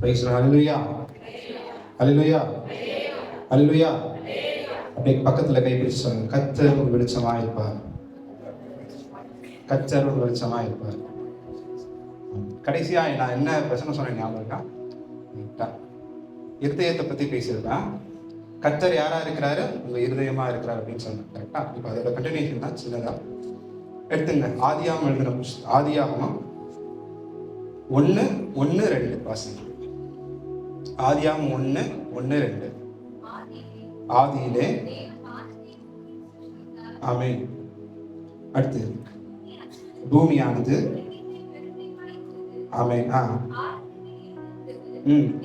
Price ஹalleluya ஹalleluya ஹalleluya அப்படியே பக்கத்துல கை சொல்லுங்க. கத்தர் ஒரு வெளிச்சமா இருப்பார். கத்தர் ஒரு வெளிச்சமா இருப்பார். கடைசியா நான் என்ன பிரச்சனை சொன்னேன் ஞாபகம் இருக்கா? இருதயத்தை பத்தி பேசியிருக்கேன் கத்தர் யாரா இருக்கிறாரு? உங்க இருதயமா இருக்கிறார் அப்படின்னு சொன்னேன் கரெக்டா இப்போ அதோட கண்டினியூஷன் தான் சின்னதா. எடுத்துங்க. ஆதியாகம் எழுதின ஆதியாகமா ஒன்னு ஒன்று ஒன்று ரெண்டு வாசிங்க. ஆதியாம் ஒன்று ஒன்று ரெண்டு. ஆதியிலே ஆமே அடுத்து பூமியானது. ஆமே ஆ. ம்.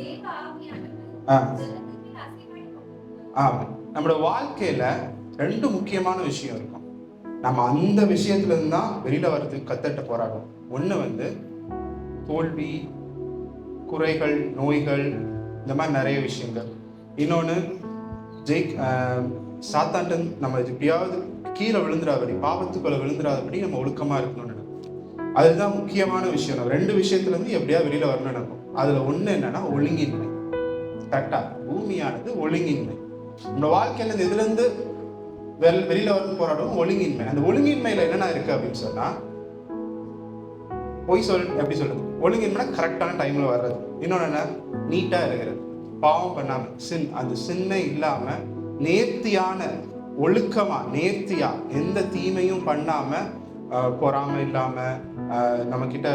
ஆ. ஆமாம் நம்மளோட வாழ்க்கையில ரெண்டு முக்கியமான விஷயம் இருக்கும். நம்ம அந்த விஷயத்துல இருந்து தான் வெளியில வர்றதுக்கு கத்தட்ட போராடும் ஒண்ணு வந்து தோல்வி குறைகள் நோய்கள் இந்த மாதிரி நிறைய விஷயங்கள். இன்னொன்று ஜெய் சாத்தாண்டன் நம்ம எப்படியாவது கீழே விழுந்துடாதபடி பாவத்துக்குள்ள விழுந்துடாதபடி நம்ம ஒழுக்கமா இருக்கணும்னு அதுதான் முக்கியமான விஷயம். நம்ம ரெண்டு விஷயத்துல இருந்து எப்படியா வெளியில் வரணும்னு நினைப்போம். அதில் ஒண்ணு என்னன்னா ஒழுங்கின்மை. கரெக்டாக பூமியானது ஒழுங்கின்மை. நம்ம வாழ்க்கையில இந்த வெல் வெளியில் வரணும் போராடும் ஒழுங்கின்மை. அந்த ஒழுங்கின்மையில் என்னென்ன இருக்கு அப்படின்னு சொன்னா பொய் சொல் எப்படி சொல்றது? ஒழுங்கின்மைனா கரெக்டான டைமில் வர்றது. இன்னொன்னு என்ன? நீட்டாக இருக்கிறது. பாவம் பண்ணாமல் சின் அந்த சின்ன இல்லாமல் நேர்த்தியான ஒழுக்கமாக நேர்த்தியாக எந்த தீமையும் பண்ணாமல் பொறாமை இல்லாமல் நம்மக்கிட்ட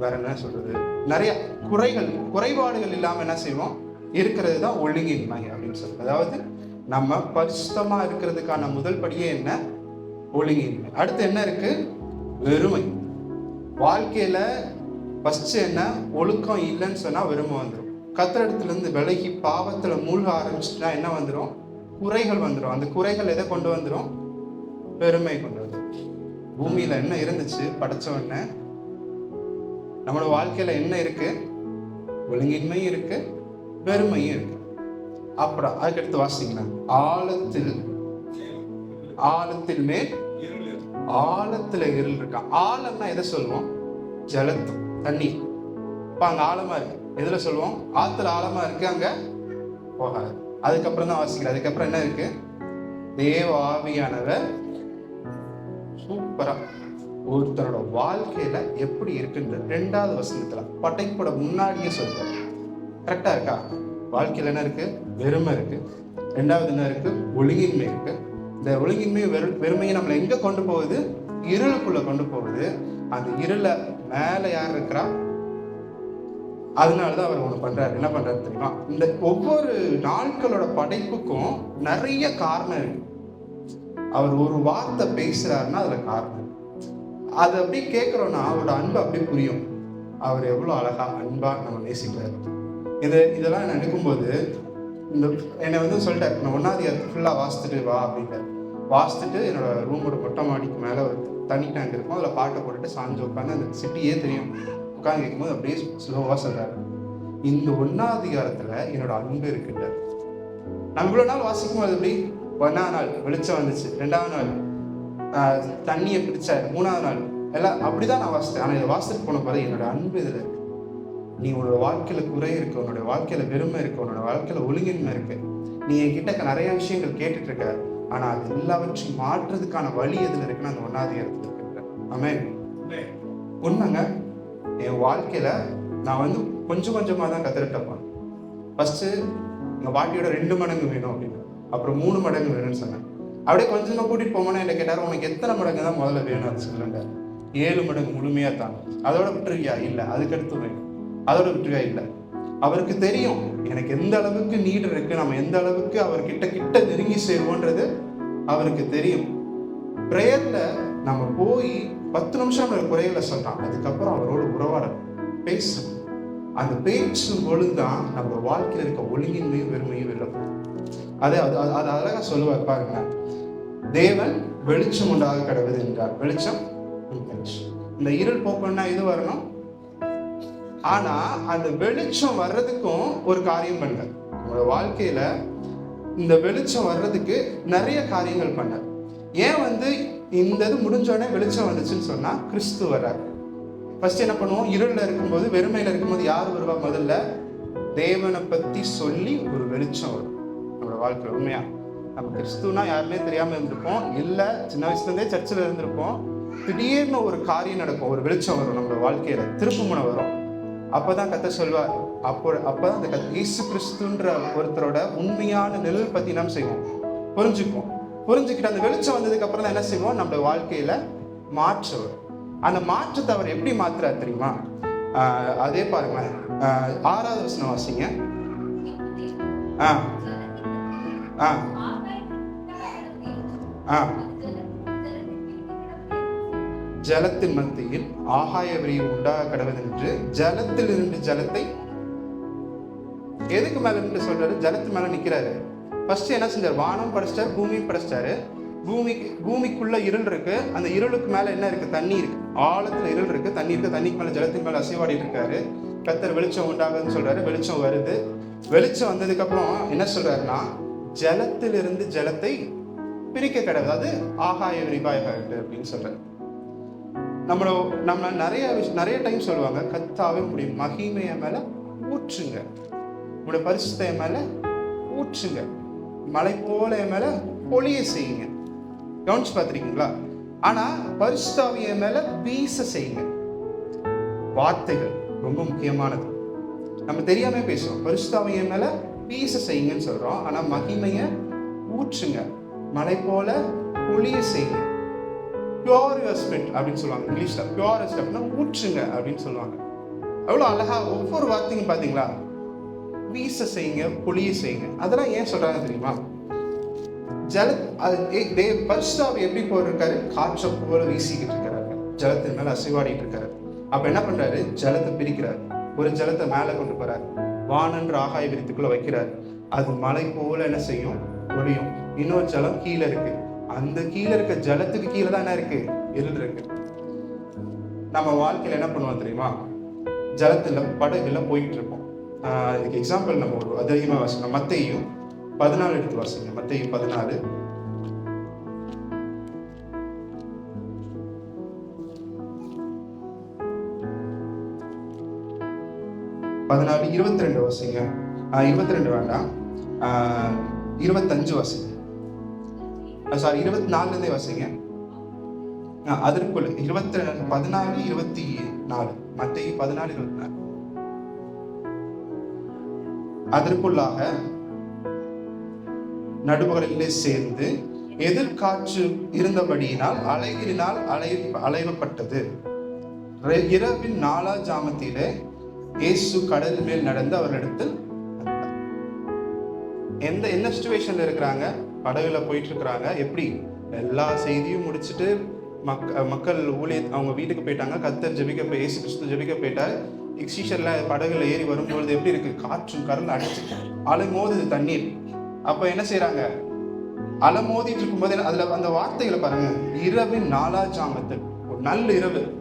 வேற என்ன சொல்கிறது நிறைய குறைகள் குறைபாடுகள் இல்லாமல் என்ன செய்வோம்? இருக்கிறது தான் ஒழுங்கின்மை அப்படின்னு சொல்றது. அதாவது நம்ம பரிசுத்தமாக இருக்கிறதுக்கான முதல் படியே என்ன? ஒழுங்கின்மை. அடுத்து என்ன இருக்குது வெறுமை. வாழ்க்கையில் ஃபஸ்ட்டு என்ன? ஒழுக்கம் இல்லைன்னு சொன்னால் விரும்ப வந்துடும் கத்திரத்துலேருந்து விலகி பாவத்தில் மூழ்க ஆரம்பிச்சுட்டா என்ன வந்துடும் குறைகள் வந்துடும் அந்த குறைகள் எதை கொண்டு வந்துடும் பெருமை கொண்டு வந்துடும் பூமியில் என்ன இருந்துச்சு? படைச்ச உடனே நம்மளோட வாழ்க்கையில் என்ன இருக்குது ஒழுங்கின்மையும் இருக்குது பெருமையும் இருக்குது அப்புறம் அதுக்கடுத்து வாசிங்களா ஆழத்தில் ஆழத்தில் மேல் ஆழத்துல இருள் இருக்கான் ஆழம்னா எதை சொல்லுவோம்? ஜலத்தம் தண்ணி இப்போ அங்கே ஆழமாக இருக்கு. எதில் சொல்லுவோம்? ஆற்றுல ஆழமாக இருக்கு அங்கே போகாது. அதுக்கப்புறம் தான் வாசிக்கிறேன் அதுக்கப்புறம் என்ன இருக்கு? தேவ ஆவியானவர் சூப்பராக ஒருத்தரோட வாழ்க்கையில எப்படி இருக்குன்றது ரெண்டாவது வசனத்துல படைப்போட முன்னாடியே சொல்றாரு. கரெக்டா இருக்கா? வாழ்க்கையில என்ன இருக்கு? வெறுமை இருக்கு. ரெண்டாவது என்ன இருக்கு? ஒழுங்கின்மை இருக்கு. இந்த ஒழுங்கின்மை வெறு வெறுமையை நம்மளை எங்க கொண்டு போகுது? இருளுக்குள்ள கொண்டு போகுது. அந்த இருளை மேல யார் இருக்கிறா? அதனாலதான் அவர் ஒண்ணு பண்றாரு. என்ன பண்றாரு தெரியுமா? இந்த ஒவ்வொரு நாட்களோட படைப்புக்கும் நிறைய காரணம் இருக்கு. அவர் ஒரு வார்த்தை பேசுறாருன்னா அதுல காரணம் அது அப்படி கேட்கிறோம்னா அவரோட அன்பு அப்படியே புரியும். அவர் எவ்வளவு அழகா அன்பா நம்ம நேசிக்கிறார். இது இதெல்லாம் நினைக்கும்போது இந்த என்னை வந்து சொல்லிட்டேன் நான் ஒன்னாவது ஃபுல்லாக வாசித்துட்டு வா அப்படின்ட்டு வாசித்துட்டு என்னோட ரூமோட மொட்டை மாடிக்கு மேலே ஒரு தண்ணி டேங்க் இருக்கும் அதில் பாட்டை போட்டுட்டு சாஞ்சு உட்காந்து அந்த சிட்டியே தெரியும். உட்காந்து கேட்கும்போது அப்படியே ஸ்லோவாக சொல்றாரு. இந்த ஒன்னாவதிகாரத்தில் என்னோட அன்பு இருக்குன்றார் நம்ம இவ்வளோ நாள் வாசிக்கும் போது எப்படி? ஒன்றாவது நாள் வெளிச்சம் வந்துச்சு. ரெண்டாவது நாள் தண்ணியை பிடிச்சார் மூணாவது நாள் எல்லாம் அப்படிதான் நான் வாசித்தேன். ஆனால் இதை வாசிட்டு போன பாரு என்னோட அன்பு இதில் இருக்கு. நீ உன்னோட வாழ்க்கையில் குறை இருக்கு. உன்னோட வாழ்க்கையில் பெருமை இருக்கு. உன்னோட வாழ்க்கையில் ஒழுங்கின்மை இருக்கு. நீ என்கிட்ட நிறைய விஷயங்கள் கேட்டுட்டு இருக்க. ஆனா அது எல்லாவற்றையும் மாற்றுறதுக்கான வழி எதுல இருக்குன்னு அந்த ஒன்னாவது இடத்துல இருக்கு ஆமே உண்மைங்க என் வாழ்க்கையில நான் வந்து கொஞ்சம் கொஞ்சமா தான் கத்துக்கிட்ட போனேன். ஃபர்ஸ்ட் எங்க பாட்டியோட ரெண்டு மடங்கு வேணும் அப்படின்னு. அப்புறம் மூணு மடங்கு வேணும்னு சொன்னேன். அப்படியே கொஞ்சமா கூட்டிட்டு போமோன்னா என்ன கேட்டாரு உனக்கு எத்தனை மடங்கு தான் முதல்ல வேணும்? அது சிலிண்டர் ஏழு மடங்கு முழுமையா தான். அதோட விட்டுருவியா? இல்ல. அதுக்கடுத்து வேணும். அதோட விட்டுருவியா? இல்லை. அவருக்கு தெரியும். எனக்கு எந்த அளவுக்கு நீடு இருக்கு நம்ம எந்த அளவுக்கு அவர் கிட்ட கிட்ட நெருங்கி சேருவோன்றது அவருக்கு தெரியும். ப்ரேயர்ல நம்ம போய் பத்து நிமிஷம் நம்ம குறைகளை சொல்றான். அதுக்கப்புறம் அவரோட உறவாட பேசணும் அந்த பேச்சும் பொழுதுதான் நம்ம வாழ்க்கையில் இருக்க ஒழுங்கின்மையும் வெறுமையும் வெளில அதே அதை அது அது- அழகா சொல்லுவார் பாருங்க. தேவன் வெளிச்சம் உண்டாக கடவுது என்றார். வெளிச்சம் இந்த இருள் போக்கணும்னா இது வரணும்? ஆனா அந்த வெளிச்சம் வர்றதுக்கும் ஒரு காரியம் பண்ண உங்களோட வாழ்க்கையில இந்த வெளிச்சம் வர்றதுக்கு நிறைய காரியங்கள் பண்ண ஏன் வந்து இந்த இது முடிஞ்சோடனே வெளிச்சம் வந்துச்சுன்னு சொன்னா கிறிஸ்து வர்றார். ஃபர்ஸ்ட் என்ன பண்ணுவோம்? இருளில் இருக்கும்போது வெறுமையில இருக்கும்போது யார் வருவா முதல்ல? தேவனை பத்தி சொல்லி ஒரு வெளிச்சம் வரும். நம்மளோட வாழ்க்கை உண்மையா? நம்ம கிறிஸ்துனா யாருமே தெரியாம இருந்திருப்போம். இல்ல சின்ன வயசுல இருந்தே சர்ச்சில் இருந்திருப்போம். திடீர்னு ஒரு காரியம் நடக்கும். ஒரு வெளிச்சம் வரும் நம்மளோட வாழ்க்கையில. திருப்புமுனை வரும். அப்பதான் கத்த சொல்வார் அப்போ அப்பதான் அந்த கத்த இயேசு கிறிஸ்துன்ற ஒருத்தரோட உண்மையான நிழல் பத்தி நம்ம செய்வோம். புரிஞ்சுக்குவோம். புரிஞ்சுக்கிட்டு அந்த வெளிச்சம் வந்ததுக்கு அப்புறம் தான் என்ன செய்வோம்? நம்ம வாழ்க்கையில மாற்றம் வரும். அந்த மாற்றத்தை அவர் எப்படி மாத்துறார் தெரியுமா? அதே பாருங்க. ஆறாவது வசனம் வாசிங்க. ஆ. ஆ. ஆ. ஜலத்தின் மத்தியில் ஆகாய விரிவு உண்டாக கடவுதென்று ஜலத்தில் இருந்து ஜலத்தை எதுக்கு மேல நின்று சொல்றாரு? ஜலத்து மேல நிக்கிறாரு. ஃபர்ஸ்ட் என்ன செஞ்சார்? வானம் படைச்சிட்டாரு பூமியும் படைச்சிட்டாரு. பூமிக்கு பூமிக்குள்ள இருள் இருக்கு. அந்த இருளுக்கு மேல என்ன இருக்கு? தண்ணி இருக்கு. ஆழத்துல இருள் இருக்கு. தண்ணி இருக்கு. தண்ணிக்கு மேல ஜலத்துக்கு மேல அசைவாடிட்டு இருக்காரு. கத்தர் வெளிச்சம் உண்டாகுதுன்னு சொல்றாரு. வெளிச்சம் வருது. வெளிச்சம் வந்ததுக்கு அப்புறம் என்ன சொல்றாருன்னா ஜலத்திலிருந்து ஜலத்தை பிரிக்க கிடையாது அது ஆகாய விரிவாய்காட்டு அப்படின்னு சொல்றாரு. நம்மள நம்ம நிறைய விஷயம் நிறைய டைம் சொல்லுவாங்க கத்தாவே முடியும். மகிமைய மேல ஊற்றுங்க. உடைய பரிசுத்தைய மேலே மேல ஊற்றுங்க. மலை போல என் மேல பொழிய செய்யுங்க. கவனிச்சு பார்த்துருக்கீங்களா? ஆனா பரிசுத்தாவிய மேல வீச செய்யுங்க. வார்த்தைகள் ரொம்ப முக்கியமானது. நம்ம தெரியாம பேசுவோம் பரிசுத்தாவிய மேல பீச செய்யுங்கன்னு சொல்றோம். ஆனா மகிமைய ஊற்றுங்க. மலை போல பொழிய செய்யுங்க. பியோர் யுவர் ஸ்பிரிட் அப்படின்னு சொல்லுவாங்க. இங்கிலீஷ்ல பியோர் ஸ்டெப்னா ஊற்றுங்க அப்படின்னு சொல்லுவாங்க. எவ்வளோ அழகா ஒவ்வொரு வார்த்தையும் பார்த்தீங்களா? வீச செய்யுங்க பொழிய செய்யுங்க. அதெல்லாம் ஏன் சொல்றாங்க தெரியுமா? ஜல அது ஏ- தே- எப்படி போயிருக்காரு காற்றை போல வீசிக்கிட்டு இருக்கிறாரு. ஜலத்தின் மேல அசைவாடிட்டு இருக்காரு. அப்ப என்ன பண்றாரு? ஜலத்தை பிரிக்கிறாரு. ஒரு ஜலத்தை மேல கொண்டு போறாரு. வானன்ற ஆகாய விரித்துக்குள்ள வைக்கிறாரு. அது மலை போல என்ன செய்யும்? ஒளியும். இன்னொரு ஜலம் கீழே இருக்கு. அந்த கீழே இருக்க ஜலத்துக்கு கீழே தான் என்ன இருக்கு? இருள் இருக்கு. நம்ம வாழ்க்கையில என்ன பண்ணுவோம் தெரியுமா? ஜலத்துல படகுல போயிட்டு இருப்போம். ஆஹ் இதுக்கு எக்ஸாம்பிள் நம்ம ஒரு அதிகமாக வாசிக்கணும். மத்தையும் பதினாலு எடுத்து வாசிங்க. மத்தையும் பதினாலு. பதினாலு இருபத்தி ரெண்டு வாசிங்க. இருபத்தி ரெண்டு வேண்டாம். ஆஹ் இருபத்தஞ்சு வாசிங்க. சாரி இருபத்தி நாலுலேருந்தே வசிங்க. அதற்குள்ள இருபத்தி பதினாலு இருபத்தி நாலு. மற்ற பதினாலு இருபத்தி நாலு அதற்குள்ளாக நடுவுகளிலே சேர்ந்து எதிர்காற்று இருந்தபடியினால் அலைகளினால் அலை அலைவப்பட்டது இரவின் நாலா ஜாமத்திலே இயேசு கடல் மேல் நடந்து அவரிடத்தில் எந்த என்ன சுச்சுவேஷன்ல இருக்கிறாங்க? படகுல போயிட்டு இருக்கிறாங்க எப்படி? எல்லா செய்தியும் முடிச்சுட்டு மக் மக்கள் ஊழிய அவங்க வீட்டுக்கு போயிட்டாங்க. கத்தர் ஜெபிக்க போய் ஏசு கிறிஸ்து ஜெபிக்க போயிட்டார். இக்ஷீஷர்ல படகுல ஏறி வரும்பொழுது எப்படி இருக்கு? காற்றும் கடல் அடிச்சு அலை மோதுது தண்ணீர். அப்ப என்ன செய்யறாங்க அலமோதிட்டு இருக்கும்போது என்ன- அதுல அந்த வார்த்தைகளை பாருங்க. இரவின் நாலா ஜாமத்தில் ஒரு நல்ல இரவு.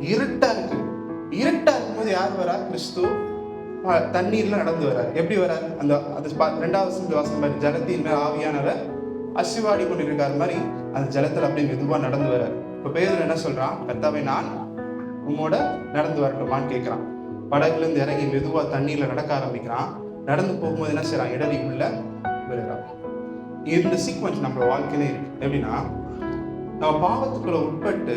இருட்டா இருக்கு. இருட்டா இருக்கும்போது யார் வரா? கிறிஸ்து. தண்ணீர்லாம் நடந்து வரார். எப்படி வரார்? அந்த அது ரெண்டாவது சந்த வாசம் மாதிரி ஜலத்தின் மேல் ஆவியானவர் அசிவாடி கொண்டு இருக்கார் மாதிரி அந்த ஜலத்தில் அப்படியே மெதுவாக நடந்து வரார். இப்போ பேதர் என்ன சொல்கிறான் கர்த்தாவை நான் உம்மோட நடந்து வரட்டுமான்னு கேட்குறான் படகுலேருந்து இறங்கி மெதுவாக தண்ணீரில் நடக்க ஆரம்பிக்கிறான். நடந்து போகும்போது என்ன செய்கிறான் இடறி உள்ள விழுறான் இந்த சீக்வன்ஸ் நம்மளோட வாழ்க்கையிலே இருக்கு. எப்படின்னா நம்ம பாவத்துக்குள்ள உட்பட்டு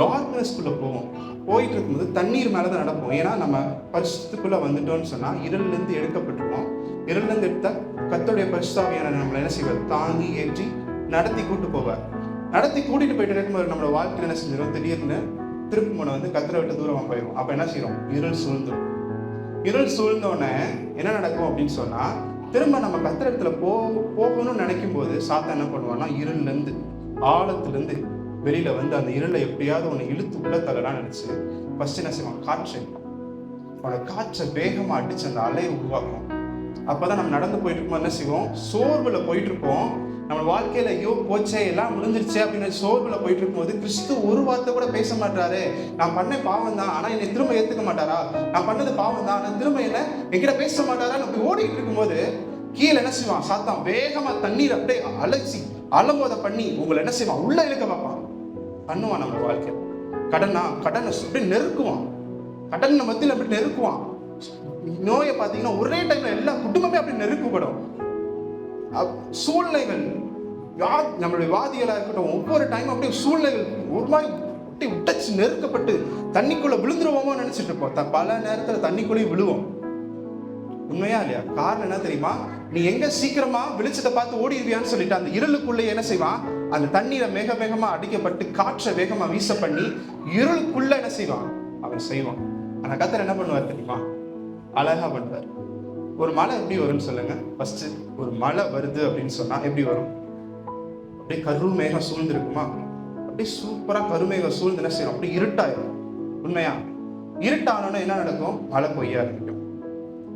டார்க்னஸ்க்குள்ளே போவோம். போயிட்டு இருக்கும்போது தண்ணீர் மேலே தான் நடப்போம். ஏன்னா நம்ம பரிசுத்துக்குள்ளே வந்துட்டோம்னு சொன்னால் இருள்லேருந்து எடுக்கப்பட்டிருக்கோம். எடுத்தால் கத்தோடைய பரிசுத்தாவியான நம்மளை என்ன செய்வார்? தாங்கி ஏற்றி நடத்தி கூட்டு போவார். நடத்தி கூட்டிகிட்டு போயிட்டு இருக்கும்போது நம்மளோட வாழ்க்கையில் என்ன செஞ்சிடும் திடீர்னு திருப்பு முனை வந்து கத்தரை விட்டு தூரமாக போயிடும் அப்போ என்ன செய்யறோம் இருள் சூழ்ந்துடும் இருள் சூழ்ந்தோடனே என்ன நடக்கும் அப்படின்னு சொன்னால் திரும்ப நம்ம கத்திரத்துல போ போகணும்னு நினைக்கும் போது சாத்தா என்ன பண்ணுவான்னா இருள்லேருந்து ஆழத்துலேருந்து வெளியில வந்து அந்த இருளை எப்படியாவது உன்னை இழுத்து உள்ள தள்ளலாம் நினைச்சு ஃபர்ஸ்ட் என்ன செய்வான்? காற்று. அவனோட காற்றை வேகமா அடிச்சு அந்த அலையை உருவாக்கும். அப்பதான் நம்ம நடந்து போயிட்டு இருக்கும்போது என்ன செய்வோம்? சோர்வுல போயிட்டு இருப்போம். நம்ம வாழ்க்கையில ஐயோ போச்சே எல்லாம் முடிஞ்சிருச்சே அப்படின்னு சோர்வுல போயிட்டு இருக்கும்போது கிறிஸ்து ஒரு வார்த்தை கூட பேச மாட்டாரு. நான் பண்ண பாவம் தான் ஆனா என்னை திரும்ப ஏத்துக்க மாட்டாரா? நான் பண்ணது பாவம் தான் ஆனா திரும்ப என்ன என்கிட்ட பேச மாட்டாரா? அப்படி ஓடிட்டு இருக்கும்போது கீழே என்ன செய்வான்? சாத்தான் வேகமா தண்ணீர் அப்படியே அலசி அலம்போத பண்ணி உங்களை என்ன செய்வான்? உள்ள இழுக்க பார்ப்பான் பண்ணுவான் நம்ம வாழ்க்கையில் கடனா கடனை அப்படியே நெருக்குவான். கடன் மத்தியில் அப்படி நெருக்குவான். நோயை பார்த்தீங்கன்னா ஒரே டைம்ல எல்லா குடும்பமே அப்படி நெருக்கப்படும். சூழ்நிலைகள் யா- நம்மளுடைய வாதிகளாக இருக்கட்டும் ஒவ்வொரு டைம் அப்படியே சூழ்நிலைகள் ஒரு மாதிரி உடைச்சு நெருக்கப்பட்டு தண்ணிக்குள்ள விழுந்துருவோமோ நினைச்சிட்டு இருப்போம். பல நேரத்தில் தண்ணிக்குள்ளேயும் விழுவோம். உண்மையா இல்லையா? காரணம் என்ன தெரியுமா? நீ எங்க சீக்கிரமா வெளிச்சத்தை பார்த்து ஓடிடுவியான்னு சொல்லிட்டு அந்த இருளுக்குள்ளே என்ன செய்வான் அந்த தண்ணீரை வேக வேகமா அடிக்கப்பட்டு காற்றை வேகமா வீச பண்ணி இருளுக்குள்ள என்ன செய்வான் அவன் செய்வான். ஆனா கத்தர் என்ன பண்ணுவார் தெரியுமா? அழகா பண்ணுவார். ஒரு மழை எப்படி வரும்னு சொல்லுங்க. ஃபர்ஸ்ட் ஒரு மழை வருது அப்படின்னு சொன்னா எப்படி வரும்? அப்படியே கருமேகம் சூழ்ந்திருக்குமா? அப்படியே சூப்பரா கருமேகம் சூழ்ந்து என்ன செய்யும்? அப்படியே இருட்டாயிரும். உண்மையா? இருட்டானோன்னா என்ன நடக்கும்? மழை பொய்யா ஆரம்பிக்கும்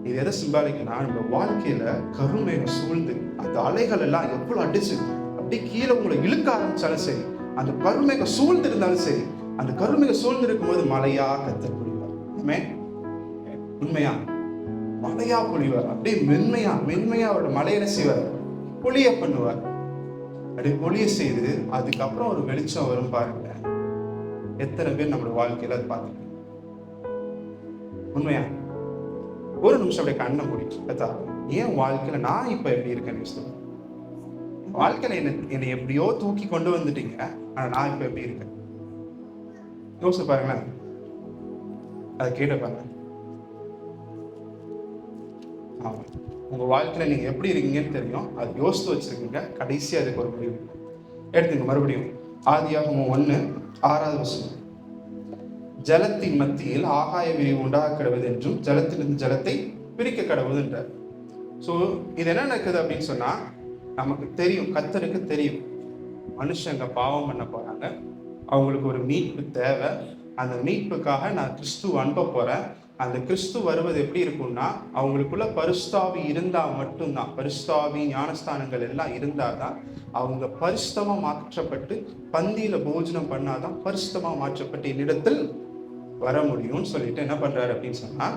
இது எதை சிம்பாலிக்குன்னா நம்ம வாழ்க்கையில கருமேகம் சூழ்ந்து அந்த அலைகள் எல்லாம் எவ்வளவு அடிச்சு அப்படியே கீழே உங்களை இழுக்க ஆரம்பிச்சாலும் சரி அந்த கருமேகம் சூழ்ந்து இருந்தாலும் சரி அந்த கருமேகம் சூழ்ந்து இருக்கும்போது மழையா கத்தர் புரிவார் உண்மையா? மழையா பொழிவார் அப்படியே மென்மையா மென்மையா அவரோட மலையில செய்வார்? பொழிய பண்ணுவார். அப்படி பொழிய செய்து அதுக்கப்புறம் ஒரு வெளிச்சம் வரும் பாருங்க. எத்தனை பேர் நம்மளோட வாழ்க்கையில அது பார்த்துருக்கோம் உண்மையா? ஒரு நிமிஷம் அப்படியே கண்ணை மூடிட்டு கத்தா ஏன் வாழ்க்கையில நான் இப்ப எப்படி இருக்கேன்னு சொல்லு வாழ்க்கையில என்ன என்னை எப்படியோ தூக்கி கொண்டு வந்துட்டீங்க ஆனா நான் இப்ப எப்படி இருக்கேன்? யோசிச்சு பாருங்களேன். அதை கேட்ட பாருங்க. ஆமா. உங்க வாழ்க்கையில நீங்க எப்படி இருக்கீங்கன்னு தெரியும். அது யோசித்து வச்சிருக்கீங்க. கடைசி அதுக்கு ஒரு முடிவு. எடுத்துங்க மறுபடியும். ஆதியாகவும் ஒன்று ஆறாவது வசனம். ஜலத்தின் மத்தியில் ஆகாய விரிவு உண்டாக கிடவது என்றும் ஜலத்திலிருந்து ஜலத்தை பிரிக்க கடவுது என்றார் ஸோ இது என்ன நடக்குது அப்படின்னு சொன்னா நமக்கு தெரியும் கத்தருக்கு தெரியும். மனுஷங்க பாவம் பண்ண போறாங்க. அவங்களுக்கு ஒரு மீட்பு தேவை. அந்த மீட்புக்காக நான் கிறிஸ்து அனுப்ப போறேன். அந்த கிறிஸ்து வருவது எப்படி இருக்கும்னா அவங்களுக்குள்ள பரிஸ்தாவி இருந்தா மட்டும்தான். பரிஸ்தாவி ஞானஸ்தானங்கள் எல்லாம் இருந்தாதான் அவங்க பரிசுத்தமா மாற்றப்பட்டு பந்தியில போஜனம் பண்ணாதான் பரிசுத்தமா மாற்றப்பட்டு என்னிடத்தில் வர முடியும்னு சொல்லிட்டு என்ன பண்ணுறாரு அப்படின்னு சொன்னால்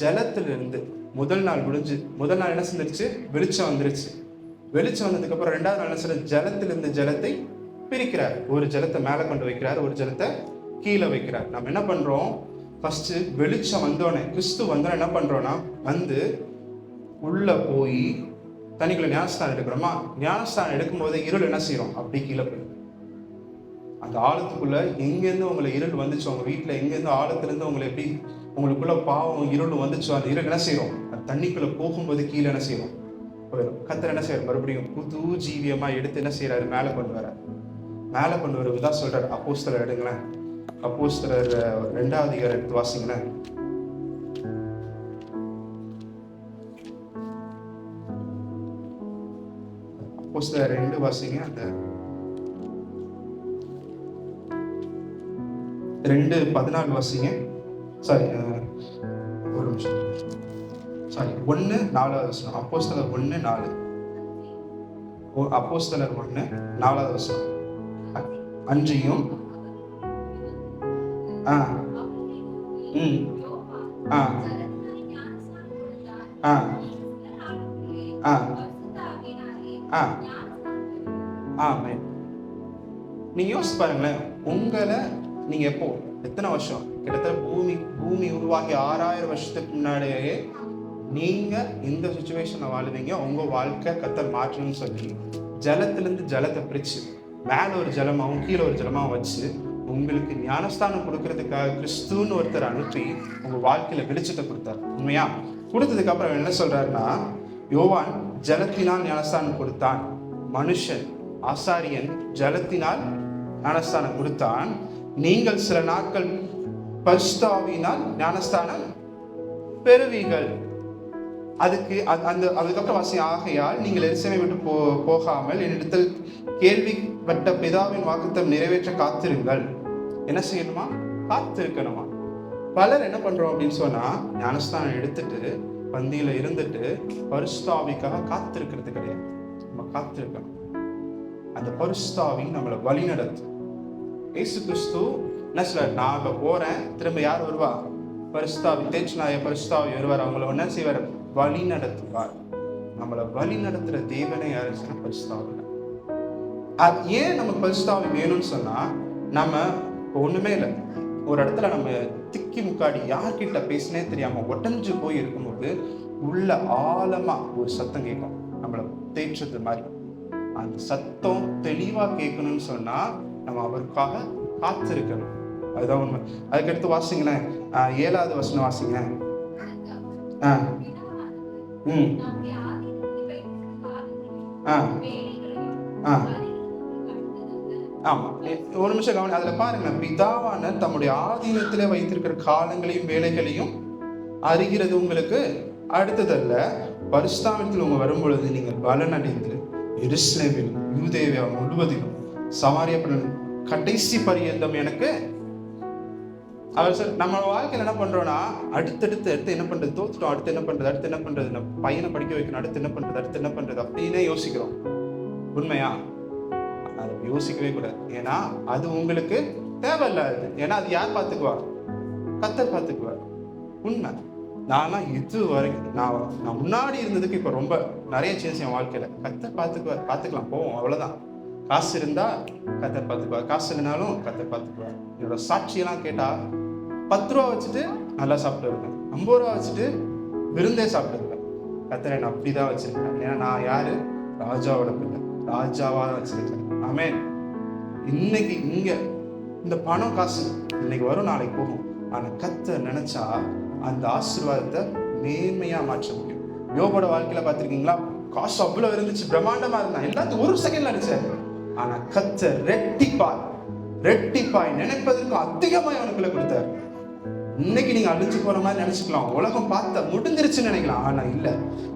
ஜலத்திலிருந்து முதல் நாள் முடிஞ்சு முதல் நாள் என்ன செஞ்சிருச்சு? வெளிச்சம் வந்துருச்சு. வெளிச்சம் வந்ததுக்கப்புறம் ரெண்டாவது நாள் என்ன சொல்ற ஜலத்திலிருந்து ஜலத்தை பிரிக்கிறார். ஒரு ஜலத்தை மேலே கொண்டு வைக்கிறார் ஒரு ஜலத்தை கீழே வைக்கிறார். நம்ம என்ன பண்ணுறோம் ஃபஸ்ட்டு வெளிச்சம் வந்தோடனே கிறிஸ்து வந்தோடனே என்ன பண்ணுறோன்னா வந்து உள்ளே போய் தனிக்குள்ள ஞானஸ்தானம் எடுக்கிறோமா? ஞானஸ்தானம் எடுக்கும்போது இருள் என்ன செய்கிறோம் அப்படி கீழே போயிடும். அந்த ஆழத்துக்குள்ளே எங்கேருந்து உங்களை இருள் வந்துச்சு? உங்கள் வீட்டில் எங்கேருந்து ஆழத்துலேருந்து உங்களை எப்படி உங்களுக்குள்ளே பாவம் இருள் வந்துச்சோ அந்த இருள் என்ன செய்யறோம் அந்த தண்ணிக்குள்ளே போகும்போது கீழே என்ன செய்வோம் போயிடும் கத்தர் என்ன செய்யறாரு மறுபடியும் புது ஜீவியமாக எடுத்து என்ன செய்கிறாரு மேலே கொண்டு வர மேலே கொண்டு வர தான் சொல்கிறார் அப்போஸ்தலர் எடுங்களேன். அப்போஸ்தலர் ரெண்டாவது இயர் எடுத்து வாசிங்களேன். அப்போஸ்தலர் ரெண்டு வாசிங்க. அந்த ரெண்டு பதினாலு வாசிங்க சாரி ஒரு நிமிஷம். சாரி ஒன்று நாலாவது வசனம். அப்போஸ்தலர் ஒன்று நாலு. ஓ- அப்போஸ்தலர் ஒன்று நாலாவது வசனம். அஞ்சையும் அன்றியும் ஆ ம் ஆ ஆ ஆ ஆ ஆ நீ யோசிச்சு பாருங்களேன் உங்களை நீங்க எப்போ? எத்தனை வருஷம்? கிட்டத்தட்ட பூமி பூமி உருவாகி ஆறாயிரம் வருஷத்துக்கு முன்னாடியே நீங்க இந்த சுச்சுவேஷன்ல வாழ்வீங்க உங்க வாழ்க்கை கத்தர் மாற்றணும்னு சொல்லி. ஜலத்திலிருந்து ஜலத்தை பிரிச்சு மேல ஒரு ஜலமாவும் கீழே ஒரு ஜலமாவும் வச்சு உங்களுக்கு ஞானஸ்தானம் கொடுக்கறதுக்காக கிறிஸ்துன்னு ஒருத்தர் அனுப்பி உங்க வாழ்க்கையில வெளிச்சத்தை கொடுத்தார். உண்மையா? கொடுத்ததுக்கு அப்புறம் என்ன சொல்றாருன்னா யோவான் ஜலத்தினால் ஞானஸ்தானம் கொடுத்தான். மனுஷன் ஆசாரியன் ஜலத்தினால் ஞானஸ்தானம் கொடுத்தான். நீங்கள் சில நாட்கள் பரிசுத்தாவியினால் ஞானஸ்தானம் பெறுவீர்கள். அதுக்கு அந்த அதுக்கப்புறம் வாசி ஆகையால் நீங்கள் எரிசனை விட்டு போ போகாமல் என்னிடத்தில் கேள்விப்பட்ட பிதாவின் வாக்குத்தம் நிறைவேற்ற காத்திருங்கள். என்ன செய்யணுமா? காத்திருக்கணுமா? பலர் என்ன பண்றோம் அப்படின்னு சொன்னா ஞானஸ்தானம் எடுத்துட்டு பந்தியில இருந்துட்டு பரிசுத்தாவிக்காக காத்திருக்கிறது கிடையாது. நம்ம காத்திருக்கணும். அந்த பரிசுத்தாவி நம்மளை வழி நடத்தும் ஏசு கிறிஸ்து என்ன சொல்றாரு நான் இப்ப போகிறேன் திரும்ப யார் வருவா? பரிசுத்தாவி தேய்ச்சினாய பரிசுத்தாவி வருவார். அவங்கள என்ன செய்வார்? வழி நடத்துவார். நம்மளை வழி நடத்துகிற தேவனை யார்? சொன்னா பரிசுத்தாவி. அது ஏன் நம்ம பரிசுத்தாவி வேணும்னு சொன்னால் நம்ம இப்போ இல்லை. ஒரு இடத்துல நம்ம திக்கி முக்காடி யார்கிட்ட பேசினே தெரியாமல் உடஞ்சு போய் இருக்கும்போது உள்ள ஆழமாக ஒரு சத்தம் கேட்கும். நம்மளை தேய்ச்சது மாதிரி. அந்த சத்தம் தெளிவாக கேட்கணும்னு சொன்னால் நம்ம அவருக்காக காத்திருக்கணும். அதுதான் உண்மை. அதுக்கடுத்து வாசிங்களேன். ஏழாவது வசனம் வாசிங்களேன். ஆ. ம். ஆ. ஆ. ஆமாம் ஒரு நிமிஷம் கவனி அதில் பாருங்க பிதாவான தம்முடைய ஆதீனத்தில் வைத்திருக்கிற காலங்களையும் வேலைகளையும் அறிகிறது உங்களுக்கு அடுத்ததல்ல. பரிசுத்தாமத்தில் உங்கள் வரும்பொழுது நீங்கள் பலன் அடைந்து எருசலேமில் யூதேவியா முழுவதிலும் சமாரிய கடைசி பரியந்தம் எனக்கு. அவர் சார் நம்ம வாழ்க்கையில் என்ன பண்றோம்னா அடுத்தடுத்து அடுத்து என்ன பண்றது? தோத்துட்டோம். அடுத்து என்ன பண்றது? அடுத்து என்ன பண்றது நம்ம பையனை படிக்க வைக்கணும். அடுத்து என்ன பண்றது? அடுத்து என்ன பண்றது? அப்படின்னே யோசிக்கிறோம். உண்மையா? அதை யோசிக்கவே கூடாது. ஏன்னா அது உங்களுக்கு தேவையில்லாது ஏன்னா அது யார் பார்த்துக்குவா கத்தர் பார்த்துக்குவார். உண்மை. நான்லாம் இது வரைக்கும் நான் நான் முன்னாடி இருந்ததுக்கு இப்போ ரொம்ப நிறைய சேஞ்ச் என் வாழ்க்கையில். கத்தர் பார்த்துக்குவார். பார்த்துக்கலாம். போவோம். அவ்வளோதான் காசு இருந்தால் கத்தை பார்த்துக்குவார். காசு இல்லைனாலும் கத்தை பார்த்துக்குவார். என்னோட சாட்சியெல்லாம் கேட்டால் பத்து ரூபா வச்சுட்டு நல்லா சாப்பிட்டு இருக்கேன் ஐம்பது ரூபா வச்சுட்டு விருந்தே சாப்பிட்டு இருக்கேன் கத்தரை நான் அப்படி தான் வச்சுருக்கேன் ஏன்னா நான் யாரு? ராஜாவோட பிள்ளை. ராஜாவாக தான் வச்சுருக்கேன். ஆமே இன்னைக்கு இங்கே இந்த பணம் காசு இன்னைக்கு வரும் நாளைக்கு போகும். ஆனால் கத்தை நினச்சா அந்த ஆசீர்வாதத்தை நேர்மையாக மாற்ற முடியும். யோகோட வாழ்க்கையில் பார்த்துருக்கீங்களா? காசு அவ்வளோ இருந்துச்சு பிரம்மாண்டமாக இருந்தான் எல்லாத்தையும் ஒரு செகண்ட்ல அடிச்சாரு. ஆனா கத்த ரெட்டிப்பாய் ரெட்டிப்பாய் நினைப்பதற்கு அதிகமாய் அவனுக்குள்ள கொடுத்தாரு. இன்னைக்கு நீங்க அழிஞ்சு போற மாதிரி நினைச்சுக்கலாம். உலகம் பார்த்த முடிஞ்சிருச்சுன்னு நினைக்கலாம். ஆனா இல்ல.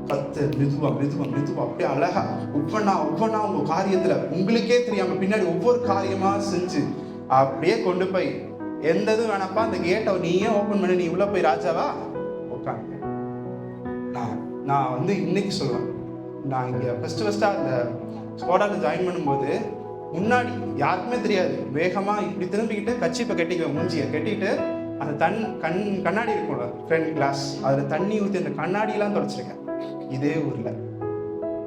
கத்து மெதுவா மெதுவா மெதுவா அப்படியே அழகா ஒவ்வொன்னா ஒவ்வொன்னா உங்க காரியத்துல உங்களுக்கே தெரியாம பின்னாடி ஒவ்வொரு காரியமா செஞ்சு அப்படியே கொண்டு போய் எந்த இதுவும் வேணாப்பா அந்த கேட்டை நீயே ஓபன் பண்ணி. நீ உள்ள போய் ராஜாவா? உட்காந்து நான் நான் வந்து இன்னைக்கு சொல்லுவேன் நான் இங்க ஃபர்ஸ்ட் ஃபர்ஸ்டா அந்த ஸ்கோடால ஜாயின் பண்ணும்போது முன்னாடி யாருக்குமே தெரியாது. வேகமாக இப்படி திரும்பிக்கிட்டு கச்சிப்பை கட்டிக்குவேன் மூஞ்சியை. கட்டிட்டு அந்த தன் கண் கண்ணாடி இருக்கும்ல ஃப்ரண்ட் கிளாஸ் அதில் தண்ணி ஊற்றி அந்த கண்ணாடியெல்லாம் தொடச்சிருக்கேன். இதே ஊரில்.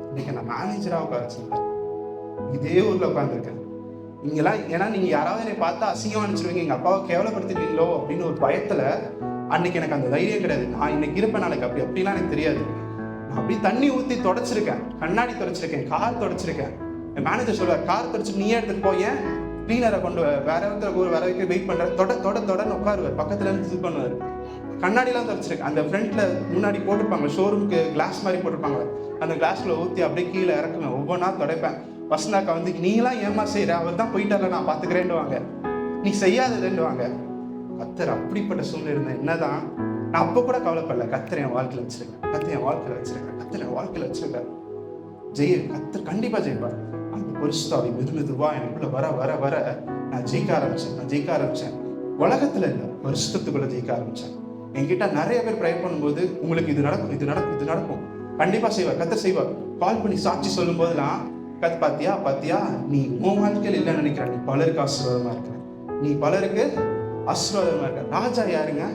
இன்றைக்கி நான் மேனேஜராக உட்கார வச்சிருக்கேன் இதே ஊரில் உட்காந்துருக்கேன் நீங்களாம் ஏன்னா நீங்கள் யாராவது என்னை பார்த்தா அசிங்கமா நினைச்சிருவீங்க எங்கள் அப்பாவை கேவலப்படுத்திடுவீங்களோ அப்படின்னு ஒரு பயத்தில் அன்னைக்கு எனக்கு அந்த தைரியம் கிடையாது. நான் இன்னைக்கு இருப்பேன் நாளைக்கு. அப்படி அப்படிலாம் எனக்கு தெரியாது. நான் அப்படியே தண்ணி ஊற்றி தொடச்சிருக்கேன். கண்ணாடி தொடச்சிருக்கேன். கார் தொடச்சிருக்கேன். என் மேனேஜர் சொல்லுவார் கார் தொடச்சு நீயே எடுத்துட்டு போய் ஏன்? கொண்டு வேற ஒருத்தர் ஒரு வேற வைக்க வெயிட் பண்ணுற தொட தொட தொடன்னு உட்காருவார். பக்கத்துல இருந்து இது பண்ணுவார். கண்ணாடிலாம் தொடச்சிருக்கேன் அந்த ஃப்ரண்ட்ல முன்னாடி போட்டிருப்பாங்க ஷோரூமுக்கு கிளாஸ் மாதிரி போட்டிருப்பாங்க அந்த கிளாஸ்ல ஊற்றி அப்படியே கீழே இறக்குவேன். ஒவ்வொன்றா துடைப்பேன். வசனாக்கா வந்து நீலாம் ஏமா செய்கிற அவர் தான் போயிட்டால நான் பார்த்துக்கிறேன்டுவாங்க நீ செய்யாததுன்னுவாங்க. கத்தர் அப்படிப்பட்ட சூழ்நிலை இருந்தேன் என்னதான்? நான் அப்போ கூட கவலைப்படல. கத்தர் என் வாழ்க்கையில் வச்சிருக்கேன் கத்தர் என் வாழ்க்கையில் வச்சிருக்கேன் கத்தர் என் வாழ்க்கையில் வச்சிருக்கேன் ஜெய கத்தர் கண்டிப்பாக ஜெயிப்பார். பரிசுத்தாவி மெது மெதுவா எனக்குள்ள வர வர வர நான் ஜெயிக்க ஆரம்பிச்சேன் நான் ஜெயிக்க ஆரம்பிச்சேன். உலகத்துல இல்ல பரிசுத்தத்துக்குள்ள ஜெயிக்க ஆரம்பிச்சேன். என்கிட்ட நிறைய பேர் ப்ரே பண்ணும்போது உங்களுக்கு இது நடக்கும் இது நடக்கும் இது நடக்கும். கண்டிப்பா செய்வார் கத்த செய்வார். கால் பண்ணி சாட்சி சொல்லும் போதெல்லாம் கத் பாத்தியா பாத்தியா நீ உன் வாழ்க்கையில் இல்லைன்னு நினைக்கிறேன். நீ பலருக்கு ஆசீர்வாதமா இருக்க. நீ பலருக்கு ஆசீர்வாதமா இருக்க. ராஜா யாருங்க?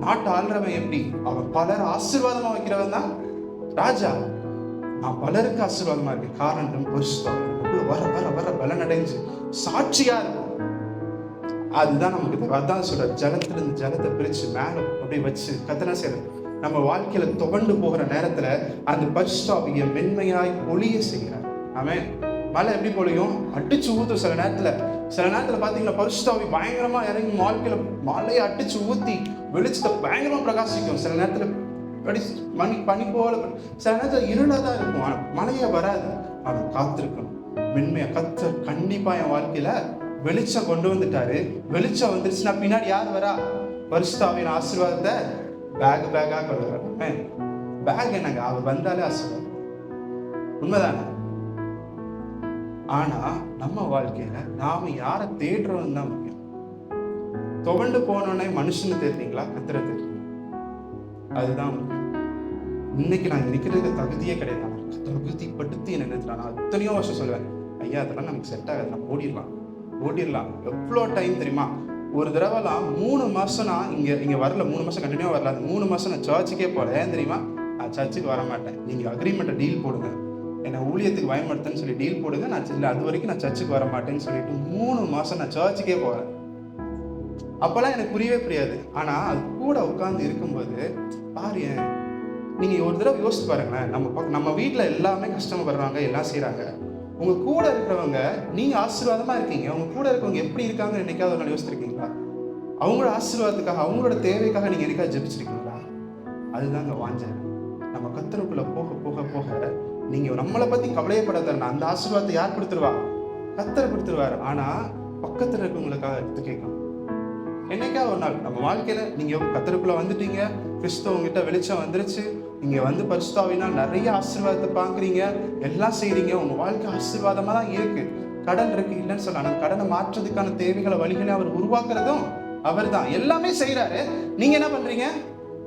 நாட்டு ஆள்றவன் எப்படி? அவன் பலர் ஆசீர்வாதமா வைக்கிறவன் தான் ராஜா. நான் பலருக்கு ஆசீர்வாதமா இருக்கேன். காரணம் பொருஷ்தான் வர வர வர பலனடைஞ்சு சாட்சியா இருக்கும். அதுதான் நமக்கு தேவை. அதான் சொல்ற ஜலத்திலிருந்து ஜலத்தை பிரிச்சு மேல அப்படியே வச்சு கத்தனை செய்யறது நம்ம வாழ்க்கையில துவண்டு போகிற நேரத்துல அந்த பரிசுத்தாவிய மென்மையாய் ஒளிய செய்கிறார். அவன் மழை எப்படி பொழியும்? அடிச்சு ஊத்தும் சில நேரத்துல. சில நேரத்துல பாத்தீங்கன்னா பரிசுத்தாவி பயங்கரமா இறங்கி வாழ்க்கையில மழையை அடிச்சு ஊத்தி வெளிச்சத்தை பயங்கரமா பிரகாசிக்கும். சில நேரத்துல மணி பனி போல சில நேரத்துல இருளா தான் இருக்கும். ஆனா மழையே வராது. ஆனா காத்திருக்கணும். மென்மையை கத்தர் கண்டிப்பாக என் வாழ்க்கையில வெளிச்சம் கொண்டு வந்துட்டாரு. வெளிச்சம் வந்துருச்சுன்னா பின்னாடி யார் வரா? பரிசுத்தாவின் ஆசீர்வாதத்தை பேக் பேக்காக கொண்டு வரேன் பேக் என்னங்க? அவர் வந்தாலே ஆசீர்வாதம். உண்மைதானே? ஆனா நம்ம வாழ்க்கையில நாம யாரை தேடுறோம் தான் முக்கியம். துவண்டு போனோடனே மனுஷன்னு தெரிஞ்சீங்களா கத்திர தெரியும் அதுதான் முக்கியம். இன்னைக்கு நான் இருக்கிறதுக்கு தகுதியே கிடையாது. தகுதிப்படுத்தி என்ன நிறுத்தினா நான் அத்தனையோ வருஷம் சொல்லுவேன். ஐயா அதெல்லாம் நமக்கு செட் ஆகாது. நம்ம ஓடிடலாம் ஓடிடலாம் எவ்வளோ டைம் தெரியுமா? ஒரு தடவைலாம் மூணு மாசம் நான் இங்க இங்க வரல. மூணு மாசம் கண்டினியூ வரல. அந்த மூணு மாசம் நான் சர்ச்சுக்கே போல. ஏன் தெரியுமா? நான் சர்ச்சுக்கு வர மாட்டேன். நீங்க அக்ரிமெண்ட்டை டீல் போடுங்க. என்னை ஊழியத்துக்கு பயன்படுத்துன்னு சொல்லி டீல் போடுங்க. நான் இல்லை அது வரைக்கும் நான் சர்ச்சுக்கு வர மாட்டேன்னு சொல்லிட்டு மூணு மாசம் நான் சர்ச்சுக்கே போறேன். அப்போல்லாம் எனக்கு புரியவே புரியாது. ஆனால் அது கூட உட்காந்து இருக்கும்போது பாரு நீங்கள் ஒரு தடவை யோசிச்சு பாருங்களேன். நம்ம நம்ம வீட்டில் எல்லாமே கஷ்டப்படுறாங்க எல்லாம் செய்கிறாங்க உங்கள் கூட இருக்கிறவங்க நீங்கள் ஆசீர்வாதமாக இருக்கீங்க. உங்கள் கூட இருக்கவங்க எப்படி இருக்காங்கன்னு என்னைக்காவது ஒரு நாள் யோசிச்சிருக்கீங்களா? அவங்களோட ஆசீர்வாதத்துக்காக அவங்களோட தேவைக்காக நீங்கள் என்னைக்காவது ஜெபிச்சிருக்கீங்களா? அதுதாங்க வாஞ்சை நம்ம கத்தருக்குள்ள போக போக போக நீங்க நம்மளை பத்தி கவலையப்படாத அந்த ஆசீர்வாதத்தை யார் கொடுத்துருவா? கத்தர் கொடுத்துருவாரு. ஆனா பக்கத்துல இருக்கவங்களுக்காக எடுத்து கேட்கணும். என்னைக்கா ஒரு நாள் நம்ம வாழ்க்கையில நீங்க கத்தருக்குள்ள வந்துட்டீங்க. கிறிஸ்தவங்கிட்ட வெளிச்சம் வந்துருச்சு. நீங்கள் வந்து பரிசுத்தாவினா நிறைய ஆசீர்வாதத்தை பார்க்குறீங்க. எல்லாம் செய்கிறீங்க உங்க வாழ்க்கை ஆசீர்வாதமாக தான் இருக்கு. கடன் இருக்கு. இல்லைன்னு சொல்லலாம் ஆனா கடனை மாற்றுறதுக்கான தேவைகளை வழிகளை அவர் உருவாக்குறதும் அவர் தான். எல்லாமே செய்கிறாரு நீங்க என்ன பண்றீங்க?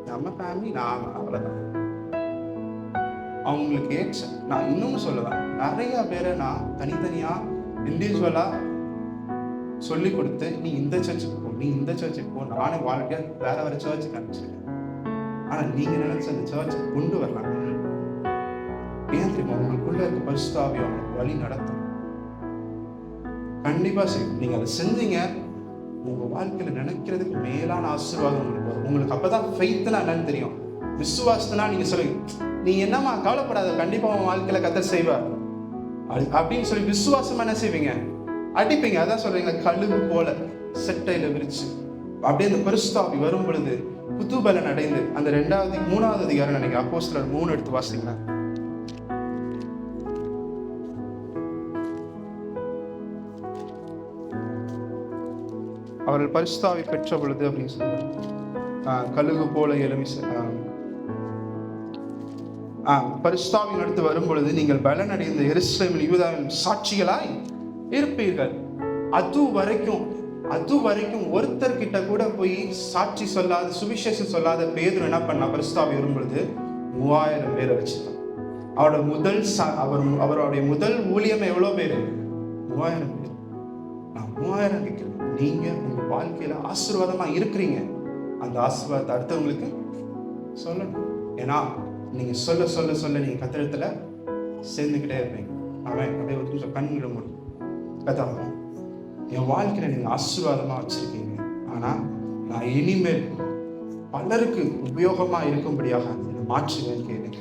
நம்ம ஃபேமிலி நான் அவ்வளோதான் அவங்களுக்கு ஏற்ற நான் இன்னும் சொல்லுவேன் நிறைய பேரை நான் தனித்தனியா இண்டிவிஜுவலாக சொல்லி கொடுத்து நீ இந்த சர்ச்சுக்கு போ. நீ இந்த சர்ச்சுக்கு போ. நானே வாழ்க்கை வேற வேற சர்ச்சுக்கு அனுப்பிச்சிருக்கேன். ஆனால் நீங்கள் நினச்ச அந்த சர்ச்சை கொண்டு வரலாம்? ஏன் தெரியுமா? உங்களுக்குள்ள இருக்க பரிசுத்தாவி உங்களுக்கு வழி நடத்தும். கண்டிப்பாக செய்யும். நீங்கள் அதை செஞ்சீங்க உங்கள் வாழ்க்கையில் நினைக்கிறதுக்கு மேலான ஆசீர்வாதம் உங்களுக்கு வரும். உங்களுக்கு அப்பதான் ஃபெய்த்னா என்னன்னு தெரியும். விசுவாசத்தினா நீங்கள் சொல்லுங்க நீ என்னம்மா கவலைப்படாத கண்டிப்பாக உன் வாழ்க்கையில் கத்த செய்வார். அது- அப்படின்னு சொல்லி விசுவாசமா என்ன செய்வீங்க? அடிப்பீங்க. அதான் சொல்றீங்க கழுகு போல செட்டையில் விரிச்சு. அப்படியே அந்த பெருஸ்தாபி வரும் பொழுது புதுபலன் அடைந்து அந்த ரெண்டாவது மூணாவது அதிகாரம் நினைக்கிறேன் அப்போஸ்தலர் மூணு எடுத்து வாசிங்க அவர்கள் பரிசுத்தாவை பெற்ற பொழுது அப்படின்னு சொல்றாங்க. ஆஹ் கழுகு போல எலுமி பரிசுத்தாவின் அடுத்து வரும் பொழுது நீங்கள் பலன் அடைந்த எருசலேமில் யூதாவின் சாட்சிகளாய் இருப்பீர்கள். அது வரைக்கும் அது வரைக்கும் ஒருத்தர் கிட்ட கூட போய் சாட்சி சொல்லாத சுவிசேஷம் சொல்லாத பேதுரு என்ன பண்ண? பரிசுத்தாவி வரும் பொழுது மூவாயிரம் பேரை வச்சுட்டான் அவரோட முதல் சா- அவர் அவருடைய முதல் ஊழியம் எவ்வளவு பேரு? மூவாயிரம் பேர். நான் மூவாயிரம் கேட்கிறேன். நீங்க உங்க வாழ்க்கையில ஆசீர்வாதமா இருக்கிறீங்க. அந்த ஆசீர்வாதத்தை அடுத்தவங்களுக்கு சொல்லணும். ஏன்னா நீங்க சொல்ல சொல்ல சொல்ல நீங்க கத்திரத்துல சேர்ந்துக்கிட்டே இருப்பீங்க. அவன் அப்படியே ஒரு நிமிஷம் கண்களை முடியும் கதாவும் என் வாழ்க்கையில நீங்கள் ஆசீர்வாதமா வச்சிருக்கீங்க. ஆனால் நான் இனிமேல் பலருக்கு உபயோகமா இருக்கும்படியாக என்னை மாற்றுவேன் கேளுங்க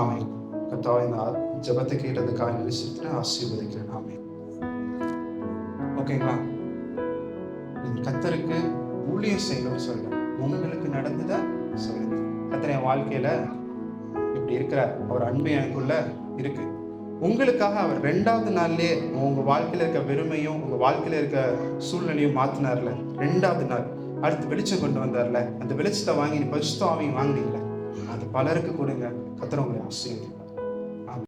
ஆமை கத்தாவை இந்த ஜபத்தை கேட்டதுக்காக நினைச்சிட்டு ஆசீர்வதிக்கிறேன். ஆமை ஓகேங்களா? நீங்க கத்தருக்கு ஊழியம் செய்யணும்னு சொல்லுங்க உங்களுக்கு நடந்ததா சொல்லுங்க. கத்தர் என் வாழ்க்கையில இப்படி இருக்கிறார் அவர் அன்பு எனக்குள்ள இருக்கு. உங்களுக்காக அவர் ரெண்டாவது நாள்லயே உங்க வாழ்க்கையில இருக்க வெறுமையும் உங்க வாழ்க்கையில இருக்க சூழ்நிலையும் மாத்தினார்ல. ரெண்டாவது நாள். அடுத்து வெளிச்சம் கொண்டு வந்தார்ல. அந்த வெளிச்சத்தை வாங்கி நீ பரிசுத்தாவையும் வாங்கினீங்களே அது பலருக்கு கொடுங்க. கத்தர் உங்களை